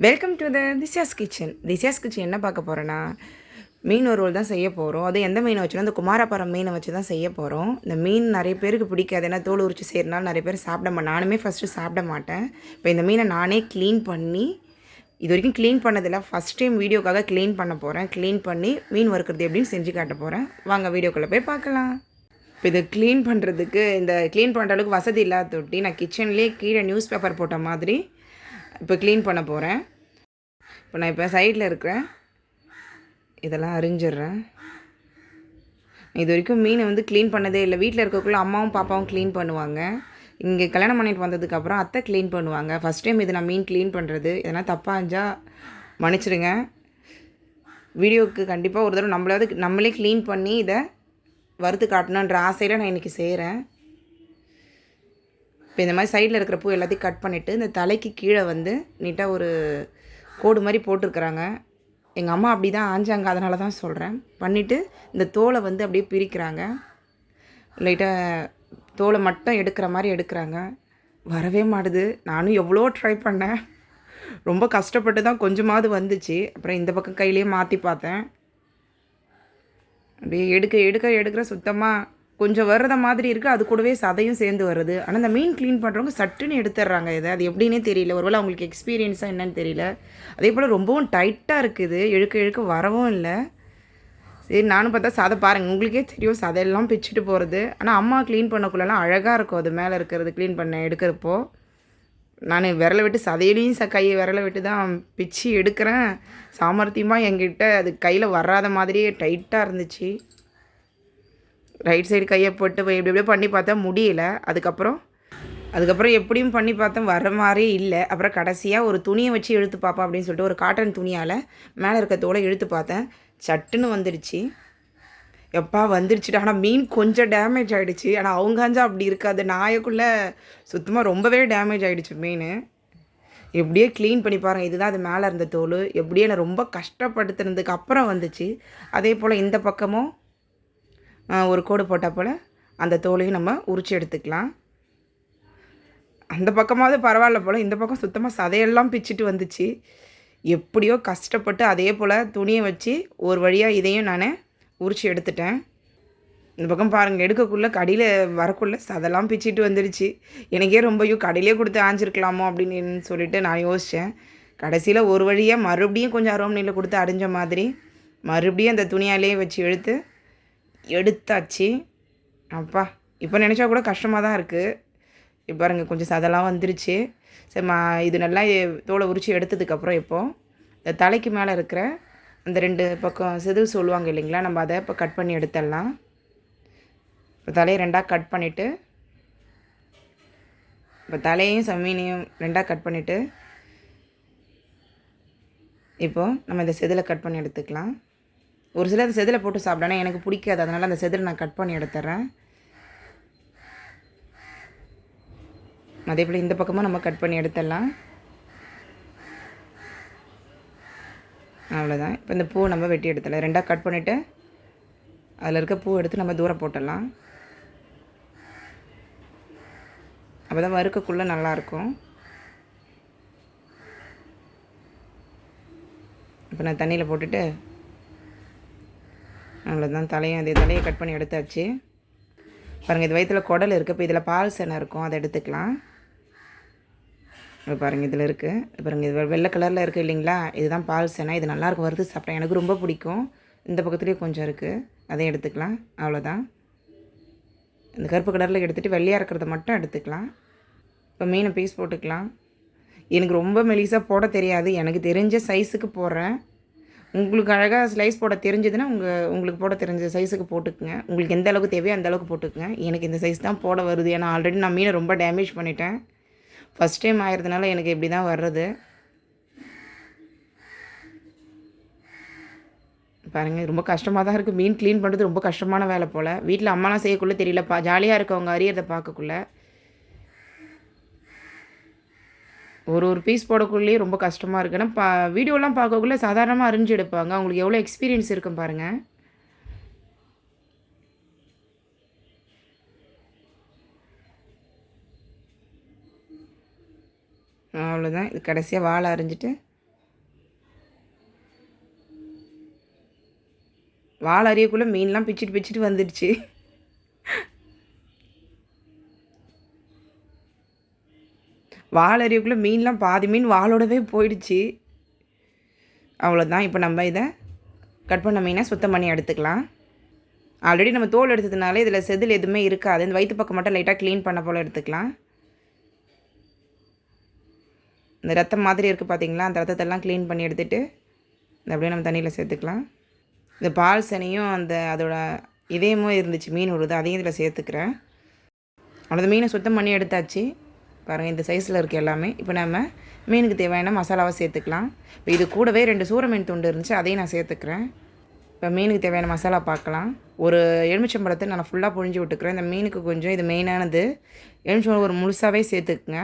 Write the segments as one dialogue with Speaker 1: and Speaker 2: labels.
Speaker 1: Welcome to the திசியாஸ் kitchen திசியாஸ் kitchen என்ன பார்க்க போகிறேன்னா மீன் ஒரு ரோல் தான் செய்ய போகிறோம் அது எந்த மீனை வச்சுனா அந்த குமாரபுரம் மீனை வச்சு தான் செய்ய போகிறோம் இந்த மீன் நிறைய பேருக்கு பிடிக்காது. ஏன்னா தோல் உரிச்சு செய்கிறனால நிறைய பேர் சாப்பிட மாட்டேன் நானுமே ஃபஸ்ட்டு சாப்பிட மாட்டேன். இப்போ இந்த மீனை நானே க்ளீன் பண்ணி இது வரைக்கும் க்ளீன் பண்ணதில்ல. ஃபஸ்ட் டைம் வீடியோக்காக க்ளீன் பண்ண போகிறேன் க்ளீன் பண்ணி மீன் வறுக்கிறது எப்படின்னு செஞ்சு காட்ட போகிறேன் வாங்க வீடியோக்குள்ளே போய் பார்க்கலாம். இப்போ இது க்ளீன் பண்ணுறதுக்கு இந்த க்ளீன் பண்ணுற அளவுக்கு வசதி இல்லாத தொட்டி நான் கிச்சன்லேயே கீழே நியூஸ் பேப்பர் போட்ட மாதிரி இப்போ க்ளீன் பண்ண போகிறேன் இப்போ நான் இப்போ சைடில் இருக்கிறேன். இதெல்லாம் அறிஞ்சிடுறேன் இது வரைக்கும் மீனை வந்து க்ளீன் பண்ணதே இல்லை. வீட்டில் இருக்கக்குள்ளே அம்மாவும் பாப்பாவும் க்ளீன் பண்ணுவாங்க. இங்கே கல்யாணம் பண்ணிட்டு வந்ததுக்கப்புறம் அத்தை க்ளீன் பண்ணுவாங்க. ஃபஸ்ட் டைம் இது நான் மீன் க்ளீன் பண்ணுறது இதெல்லாம் தப்பாக இருந்தால் மன்னிச்சிடுங்க. வீடியோவுக்கு கண்டிப்பாக ஒரு தடவை நம்மளாவது நம்மளே க்ளீன் பண்ணி இதை வறுத்து காட்டணுன்ற ஆசையில் நான் இன்றைக்கி செய்கிறேன் இப்போ இந்த மாதிரி சைடில் இருக்கிற பூ எல்லாத்தையும் கட் பண்ணிவிட்டு இந்த தலைக்கு கீழே வந்து நீட்டாக ஒரு கோடு மாதிரி போட்டிருக்கிறாங்க. எங்கள் அம்மா அப்படி தான் ஆஞ்சாங்க அதனால தான் சொல்கிறேன் பண்ணிவிட்டு இந்த தோலை வந்து அப்படியே பிரிக்கிறாங்க. லைட்டாக தோலை மட்டும் எடுக்கிற மாதிரி எடுக்கிறாங்க. வரவே மாட்டுது. நானும் எவ்வளோ ட்ரை பண்ணேன். ரொம்ப கஷ்டப்பட்டு தான் கொஞ்சமாவது வந்துச்சு. அப்புறம் இந்த பக்கம் கையிலேயே மாற்றி பார்த்தேன். அப்படியே எடுக்க எடுக்க எடுக்கிற சுத்தமாக கொஞ்சம் வர்றத மாதிரி இருக்குது அது கூடவே சதையும் சேர்ந்து வருது. ஆனால் அந்த மீன் க்ளீன் பண்ணுறவங்க சட்டுன்னு எடுத்துடுறாங்க இதை. அது எப்படின்னே தெரியல. ஒருவேளை அவங்களுக்கு எக்ஸ்பீரியன்ஸாக என்னன்னு தெரியல. அதே போல் ரொம்பவும் டைட்டாக இருக்குது இழுக்க இழுக்க வரவும் இல்லை. சரி நானும் பார்த்தா சதை பாருங்கள் உங்களுக்கே தெரியும் சதையெல்லாம் பிச்சுட்டு போகிறது ஆனால் அம்மா க்ளீன் பண்ணக்குள்ளெல்லாம் அழகாக இருக்கும். அது மேலே இருக்கிறது க்ளீன் பண்ண எடுக்கிறப்போ. நான் விரலை விட்டு சதையிலையும் ச கையை விரலை விட்டு தான் பிச்சு எடுக்கிறேன். சாமர்த்தியமாக என்கிட்ட அது கையில் வராத மாதிரியே டைட்டாக இருந்துச்சு. ரைட் சைடு கையை போட்டு போய் எப்படி பண்ணி பார்த்தா முடியல. அதுக்கப்புறம் அதுக்கப்புறம் எப்படியும் பண்ணி பார்த்தேன் வர மாதிரியே இல்லை. அப்புறம் கடைசியாக ஒரு துணியை வச்சு இழுத்து பார்ப்பேன் அப்படின்னு சொல்லிட்டு ஒரு காட்டன் துணியால் மேலே இருக்க தோலை இழுத்து பார்த்தேன். சட்டுன்னு வந்துடுச்சு எப்பா வந்துருச்சுட்டு ஆனால் மீன் கொஞ்சம் டேமேஜ் ஆகிடுச்சு ஆனால் அவங்க அஞ்சா அப்படி இருக்காது. நாயக்குள்ளே சுத்தமாக ரொம்பவே டேமேஜ் ஆகிடுச்சு மீன். எப்படியே க்ளீன் பண்ணி பாருங்கள் இதுதான் அது மேலே இருந்த தோல். எப்படியே நான் ரொம்ப கஷ்டப்படுத்துனதுக்கு அப்புறம் வந்துச்சு. அதே போல் இந்த பக்கமும் ஒரு கோடு போட்டால் போல் அந்த தோலையும் நம்ம உரிச்சு எடுத்துக்கலாம். அந்த பக்கமாவது பரவாயில்ல போல் இந்த பக்கம் சுத்தமாக சதையெல்லாம் பிச்சுட்டு வந்துச்சு. எப்படியோ கஷ்டப்பட்டு அதே போல் துணியை வச்சு ஒரு வழியாக இதையும் நான் உரிச்சு எடுத்துட்டேன். இந்த பக்கம் பாருங்கள் எடுக்கக்குள்ளே கடையில் வரக்குள்ளே சதெல்லாம் பிச்சுட்டு வந்துடுச்சு எனக்கே ரொம்பயும் கடையிலே கொடுத்து ஆஞ்சிருக்கலாமோ? அப்படின்னு சொல்லிட்டு நான் யோசித்தேன் கடைசியில் ஒரு வழியாக மறுபடியும் கொஞ்சம் அரோமனையில் கொடுத்து அடைஞ்ச மாதிரி மறுபடியும் அந்த துணியாலேயே வச்சு எடுத்து எடுத்தாச்சு. அப்பா இப்போ நினச்சா கூட கஷ்டமாக தான் இருக்குது இப்போ பாருங்கள் கொஞ்சம் சதெல்லாம் வந்துருச்சு. சரி மா இது நல்லா தோலை உரித்து எடுத்ததுக்கப்புறம் இப்போது இந்த தலைக்கு மேலே இருக்கிற அந்த ரெண்டு பக்கம் செதில் சொல்லுவாங்க இல்லைங்களா நம்ம அதை இப்போ கட் பண்ணி எடுத்துடலாம். இப்போ தலையை ரெண்டாக கட் பண்ணிவிட்டு இப்போ தலையையும் சம்மீனையும் ரெண்டாக கட் பண்ணிவிட்டு இப்போது நம்ம இந்த செதிலை கட் பண்ணி எடுத்துக்கலாம். ஒரு சில அந்த செதிலை போட்டு சாப்பிடனா எனக்கு பிடிக்காது. அதனால் அந்த செதில் நான் கட் பண்ணி எடுத்துட்றேன் அதே போல் இந்த பக்கமும் நம்ம கட் பண்ணி எடுத்துடலாம். அவ்வளோதான் இப்போ இந்த பூ நம்ம வெட்டி எடுத்துடலாம். ரெண்டாக கட் பண்ணிவிட்டு அதில் இருக்க பூ எடுத்து நம்ம தூரம் போட்டுடலாம். அப்போ தான் வறுக்கக்குள்ளே நல்லாயிருக்கும் இப்போ நான் தண்ணியில் போட்டுட்டு அவ்வளோதான் தலையும் அதே தலையை கட் பண்ணி எடுத்தாச்சு. பாருங்கள் இது வயிற்றில் குடல் இருக்குது இப்போ இதில் பால் சேனை இருக்கும் அதை எடுத்துக்கலாம். பாருங்கள் இதில் இருக்குது பாருங்கள் இது வெள்ளை கலரில் இருக்குது இல்லைங்களா? இதுதான் பால் சேனை இது நல்லாயிருக்கும் வறுத்து சாப்பிட்டேன் எனக்கு ரொம்ப பிடிக்கும். இந்த பக்கத்துலேயும் கொஞ்சம் இருக்குது அதையும் எடுத்துக்கலாம் அவ்வளோதான் இந்த கருப்பு கலரில் எடுத்துகிட்டு வெள்ளையாக இருக்கிறத மட்டும் எடுத்துக்கலாம். இப்போ மீனை பீஸ் போட்டுக்கலாம். எனக்கு ரொம்ப மெலிசாக போட தெரியாது. எனக்கு தெரிஞ்ச சைஸுக்கு போடுறேன். உங்களுக்கு அழகாக ஸ்லைஸ் போட தெரிஞ்சதுன்னா உங்கள் உங்களுக்கு போட தெரிஞ்ச சைஸுக்கு போட்டுக்குங்க. உங்களுக்கு எந்த அளவுக்கு தேவையோ அந்த அளவுக்கு போட்டுக்குங்க. எனக்கு இந்த சைஸ் தான் போட வருது. ஏன்னா ஆல்ரெடி நான் மீனை ரொம்ப டேமேஜ் பண்ணிட்டேன். ஃபஸ்ட் டைம் ஆகிறதுனால எனக்கு இப்படி தான் வர்றது. பாருங்கள் ரொம்ப கஷ்டமாக தான் இருக்குது மீன் க்ளீன் பண்ணுறது ரொம்ப கஷ்டமான வேலை போல். வீட்டில் அம்மாலாம் செய்யக்குள்ளே தெரியலப்பா. ஜாலியாக இருக்கவங்க அறியறதை பார்க்கக்குள்ள. ஒரு ஒரு பீஸ் போடக்குள்ளேயே ரொம்ப கஷ்டமாக இருக்குது ஏன்னா பா வீடியோலாம் பார்க்கக்குள்ளே சாதாரணமாக அரிஞ்சு எடுப்பாங்க. அவங்களுக்கு எவ்வளோ எக்ஸ்பீரியன்ஸ் இருக்கும் பாருங்கள் அவ்வளோதான் இது கடைசியாக வாழை அரிஞ்சிட்டு வாழை அறியக்குள்ளே மீன்லாம் பிச்சுட்டு பிச்சுட்டு வந்துடுச்சு. வால் மீன்லாம் பாதி மீன் வாலோடவே போயிடுச்சு. அவ்வளோதான் இப்போ நம்ம இதை கட் பண்ண மீனை சுத்தம் பண்ணி எடுத்துக்கலாம். ஆல்ரெடி நம்ம தோல் எடுத்ததுனால இதில் செதில் எதுவுமே இருக்காது. இந்த வயிற்று பக்கம் மட்டும் லைட்டாக க்ளீன் பண்ண போல் எடுத்துக்கலாம். இந்த ரத்தம் மாதிரி இருக்குது பார்த்தீங்களா அந்த ரத்தத்தெல்லாம் க்ளீன் பண்ணி எடுத்துகிட்டு இந்த அப்படியே நம்ம தண்ணியில் சேர்த்துக்கலாம். இந்த பால் சனியும் அந்த அதோட இதயமும் இருந்துச்சு. மீன் விடுது அதையும் இதில் சேர்த்துக்கிறேன். அவ்வளோ மீனை சுத்தம் பண்ணி எடுத்தாச்சு. பாருங்கள் இந்த சைஸில் இருக்குது எல்லாமே. இப்போ நம்ம மீனுக்கு தேவையான மசாலாவை சேர்த்துக்கலாம். இப்போ இது கூடவே ரெண்டு சூற மீன் துண்டு இருந்துச்சு அதையும் நான் சேர்த்துக்கிறேன். இப்போ மீனுக்கு தேவையான மசாலா பார்க்கலாம். ஒரு எலுமிச்சம்பழத்தை நான் ஃபுல்லாக பொழிஞ்சு விட்டுக்கிறேன். இந்த மீனுக்கு கொஞ்சம் இது மெயினானது எலுமிச்சம்பழம் ஒரு முழுசாகவே சேர்த்துக்குங்க.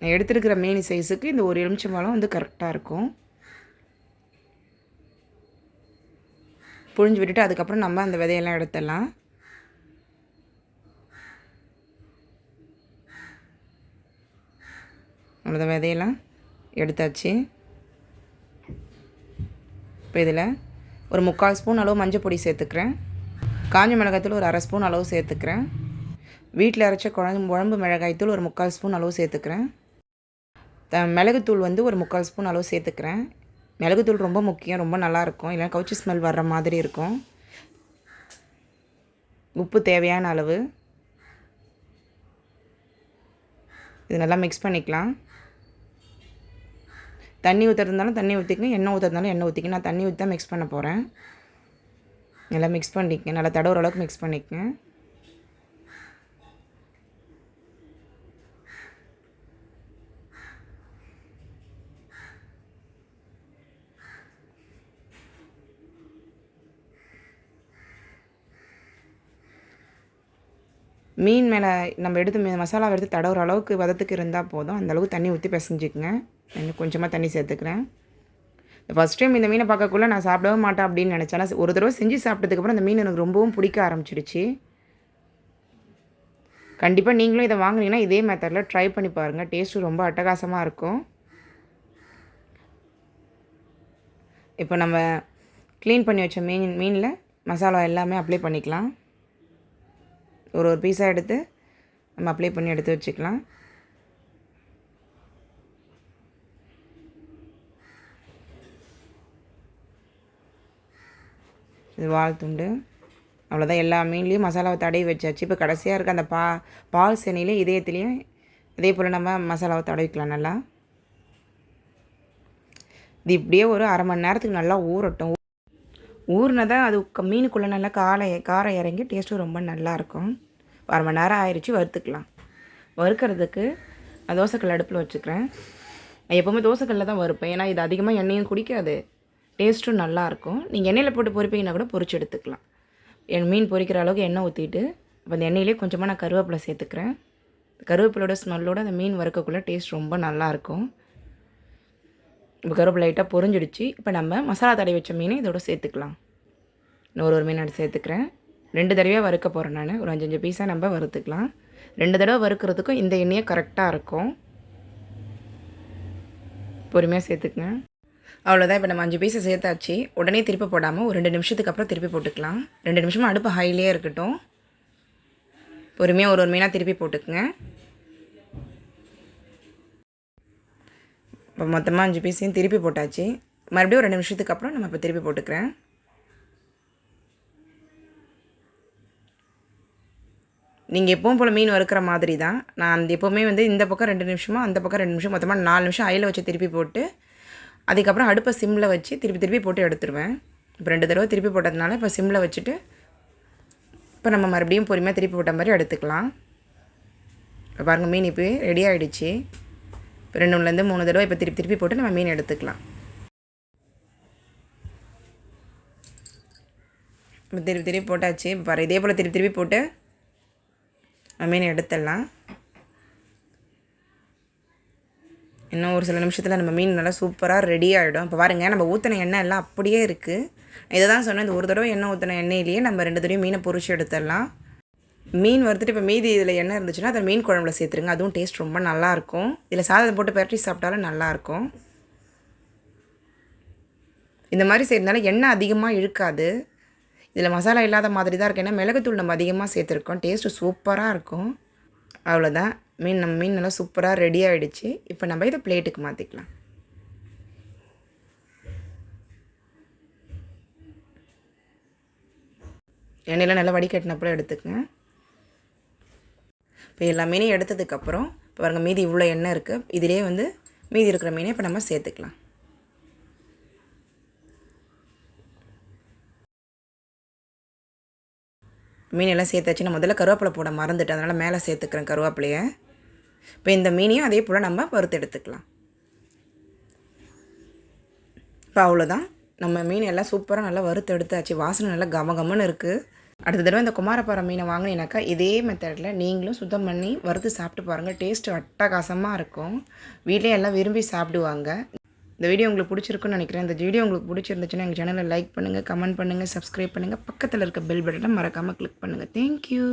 Speaker 1: நான் எடுத்துருக்கிற மீன் சைஸுக்கு இந்த ஒரு எலுமிச்சம்பழம் வந்து கரெக்டாக இருக்கும். புழிஞ்சு விட்டுட்டு அதுக்கப்புறம் நம்ம அந்த விதையெல்லாம் எடுத்துடலாம். அந்த விதையெல்லாம் எடுத்தாச்சு. இப்போ இதில் ஒரு முக்கால் ஸ்பூன் அளவு மஞ்சள் பொடி சேர்த்துக்கிறேன். காஞ்ச மிளகாய்த்தூள் ஒரு அரை ஸ்பூன் அளவு சேர்த்துக்கிறேன். வீட்டில் அரைச்ச குழம்பு குழம்பு மிளகாய்த்தூள் ஒரு முக்கால் ஸ்பூன் அளவு சேர்த்துக்கிறேன். த மிளகுத்தூள் வந்து ஒரு முக்கால் ஸ்பூன் அளவு சேர்த்துக்கிறேன். மிளகுத்தூள் ரொம்ப முக்கியம் ரொம்ப நல்லாயிருக்கும். இல்லைனா கவுச்சி ஸ்மெல் வர்ற மாதிரி இருக்கும். உப்பு தேவையான அளவு. இது நல்லா மிக்ஸ் பண்ணிக்கலாம். தண்ணி ஊற்றுறதுனாலும் தண்ணி ஊற்றிக்கங்க எண்ணெய் ஊற்றுறதுனாலும் எண்ணெய் ஊற்றிக்க நான் தண்ணி ஊற்றி தான் மிக்ஸ் பண்ண போகிறேன் நல்லா மிக்ஸ் பண்ணிக்கங்க. நல்லா தடவுற அளவுக்கு மிக்ஸ் பண்ணிக்கங்க. மீன் மேலே நம்ம எடுத்து மசாலா எடுத்து தடவுற அளவுக்கு வதத்துக்கு இருந்தால் போதும். அந்த அளவுக்கு தண்ணி ஊற்றி பிசைஞ்சிக்கங்க. இன்னும் கொஞ்சமாக தண்ணி சேர்த்துக்கிறேன். ஃபஸ்ட் டைம் இந்த மீனை பார்க்கக்குள்ளே நான் சாப்பிடவே மாட்டேன் அப்படின்னு நினச்சேன். ஒரு தடவை செஞ்சு சாப்பிட்டதுக்கப்புறம் அந்த மீன் எனக்கு ரொம்பவும் பிடிக்க ஆரம்பிச்சிடுச்சு கண்டிப்பாக நீங்களும் இதை வாங்குனீங்கன்னா இதே மெத்தடில் ட்ரை பண்ணி பாருங்கள் டேஸ்ட்டு ரொம்ப அட்டகாசமாக இருக்கும். இப்போ நம்ம க்ளீன் பண்ணி வச்ச மீன் மீனில் மசாலா எல்லாமே அப்ளை பண்ணிக்கலாம். ஒரு ஒரு பீஸாக எடுத்து நம்ம அப்ளை பண்ணி எடுத்து வச்சுக்கலாம். இது வால் துண்டு. அவ்வளோதான் எல்லா மீன்லேயும் மசாலாவை தடவி வச்சாச்சு. இப்போ கடைசியாக இருக்க அந்த பா பால் சென்னையிலே இதயத்துலேயும் இதே போல் நம்ம மசாலாவை தடவிக்கலாம் நல்லா. இது இப்படியே ஒரு அரை மணி நேரத்துக்கு நல்லா ஊறட்டும். ஊறினதான் அது மீனுக்குள்ளே நல்லா காலை காரம் இறங்கி டேஸ்ட்டும் ரொம்ப நல்லாயிருக்கும் அரை மணி நேரம் ஆயிடுச்சு வறுத்துக்கலாம். வறுக்கிறதுக்கு நான் தோசைக்கல் அடுப்பில் வச்சுக்கிறேன். நான் எப்போவுமே தோசைக்கல்லில் தான் வறுப்பேன். ஏன்னா இது அதிகமாக எண்ணெயும் குடிக்காது. டேஸ்ட்டும் நல்லாயிருக்கும். நீங்கள் எண்ணெயில் போட்டு பொறிப்பீங்கன்னா கூட பொறிச்சு எடுத்துக்கலாம். என் மீன் பொரிக்கிற அளவுக்கு எண்ணெய் ஊற்றிட்டு அப்போ அந்த எண்ணெயிலே கொஞ்சமாக நான் கருவேப்பிலை சேர்த்துக்கிறேன். கருவேப்பிலோட ஸ்மெல்லோட அந்த மீன் வறுக்கக்குள்ளே டேஸ்ட் ரொம்ப நல்லாயிருக்கும். இப்போ கருவேப்பிலை லைட்டாக பொறிஞ்சிடுச்சு இப்போ நம்ம மசாலா தடவி வச்ச மீனை இதோட சேர்த்துக்கலாம். இன்னொரு ஒரு மீன் எடுத்து சேர்த்துக்கிறேன். ரெண்டு தடவையாக வறுக்க போகிறேன் நான். ஒரு அஞ்சஞ்சு பீஸாக நம்ம வறுத்துக்கலாம். ரெண்டு தடவை வறுக்கிறதுக்கும் இந்த எண்ணெயை கரெக்டாக இருக்கும். பொறுமையாக சேர்த்துக்குங்க. அவ்வளோதான் இப்போ நம்ம அஞ்சு பீஸை சேர்த்தாச்சு. உடனே திருப்பி போடாமல் ஒரு ரெண்டு நிமிஷத்துக்கு அப்புறம் திருப்பி போட்டுக்கலாம். ரெண்டு நிமிஷமாக அடுப்பு ஹைலேயே இருக்கட்டும். பொறுமையாக ஒரு ஒரு மீனாக திருப்பி போட்டுக்குங்க. இப்போ மொத்தமாக அஞ்சு பீஸையும் திருப்பி போட்டாச்சு. மறுபடியும் ஒரு ரெண்டு நிமிஷத்துக்கு அப்புறம் நம்ம இப்போ திருப்பி போட்டுக்கிறேன். நீங்கள் எப்பவும் போல் மீன் வறுக்கிற மாதிரி தான் நான் அந்த எப்போவுமே வந்து இந்த பக்கம் ரெண்டு நிமிஷமாக அந்த பக்கம் ரெண்டு நிமிஷம் மொத்தமாக நாலு நிமிஷம் அயில் வச்சு திருப்பி போட்டு அதுக்கப்புறம் அடுப்பை சிம்மில் வச்சு திருப்பி திருப்பி போட்டு எடுத்துருவேன். இப்போ ரெண்டு தடவை திருப்பி போட்டதுனால இப்போ சிம்மில் வச்சுட்டு இப்போ நம்ம மறுபடியும் பொறுமையாக திருப்பி போட்ட மாதிரி எடுத்துக்கலாம். இப்போ பாருங்கள் மீன் இப்போ ரெடி ஆகிடுச்சு இப்போ ரெண்டுலேருந்து மூணு தடவை இப்போ திருப்பி திருப்பி போட்டு நம்ம மீன் எடுத்துக்கலாம். இப்போ திருப்பி திருப்பி போட்டாச்சு. இப்போ பாரு இதே போல் திருப்பி திருப்பி போட்டு மீன் எடுத்துடலாம். இன்னும் ஒரு சில நிமிஷத்தில் நம்ம மீன் நல்லா சூப்பராக ரெடி ஆகிடும் இப்போ பாருங்கள் நம்ம ஊற்றின எண்ணெய் எல்லாம் அப்படியே இருக்குது இதை தான் சொன்னேன் இந்த ஒரு தடவை எண்ணெய் ஊற்றின எண்ணெயிலேயே நம்ம ரெண்டு தடவை மீனை பொறிச்சு எடுத்துடலாம். மீன் வறுத்துட்டு இப்போ மீதி இதில் எண்ணெய் இருந்துச்சுன்னா அதை மீன் குழம்புல சேர்த்துருங்க. அதுவும் டேஸ்ட் ரொம்ப நல்லாயிருக்கும் இதில் சாதத்தை போட்டு பரட்டி சாப்பிட்டாலும் நல்லாயிருக்கும் இந்த மாதிரி செய்கிறதுனால எண்ணெய் அதிகமாக இழுக்காது. இதில் மசாலா இல்லாத மாதிரி தான் இருக்குது ஏன்னா மிளகுத்தூள் நம்ம அதிகமாக சேர்த்துருக்கோம். டேஸ்ட்டு சூப்பராக இருக்கும். அவ்வளோதான் மீன் நம்ம மீன் நல்லா சூப்பராக ரெடி ஆகிடுச்சு இப்போ நம்ம இதை பிளேட்டுக்கு மாற்றிக்கலாம் எண்ணெயில் நல்லா வடிகட்டினப்பறம் எடுத்துக்கங்க. இப்போ எல்லா மீனையும் எடுத்ததுக்கப்புறம் இப்போ பாருங்கள் மீதி இவ்வளோ எண்ணெய் இருக்குது இதிலே வந்து மீதி இருக்கிற மீனை இப்போ நம்ம சேர்த்துக்கலாம். மீன் எல்லாம் சேர்த்தாச்சு. நான் முதல்ல கருவேப்பிலை போட மறந்துட்டேன். அதனால் மேலே சேர்த்துக்கிறேன் கருவேப்பிலையை. இப்போ இந்த மீனையும் அதே போல் நம்ம வறுத்து எடுத்துக்கலாம். இப்போ அவ்வளோதான். நம்ம மீன் எல்லாம் சூப்பராக நல்லா வறுத்து எடுத்தாச்சு. வாசனை நல்லா கம கமன்னு இருக்குது அடுத்த தடவை இந்த குமாரப்பாறை மீனை வாங்கினீங்கனாக்கா இதே மெத்தடில் நீங்களும் சுத்தம் பண்ணி வறுத்து சாப்பிட்டு பாருங்கள் டேஸ்ட்டு அட்டகாசமாக இருக்கும். வீட்லேயும் எல்லாம் விரும்பி சாப்பிடுவாங்க. இந்த வீடியோ உங்களுக்கு பிடிச்சிருக்குன்னு நினைக்கிறேன். இந்த வீடியோ உங்களுக்கு பிடிச்சிருந்துச்சுன்னா எங்கள் சேனலை லைக் பண்ணுங்கள் கமெண்ட் பண்ணுங்கள் சப்ஸ்கிரைப் பண்ணுங்கள் பக்கத்தில் இருக்க பெல் பட்டனை மறக்காமல் கிளிக் பண்ணுங்கள் தேங்க்யூ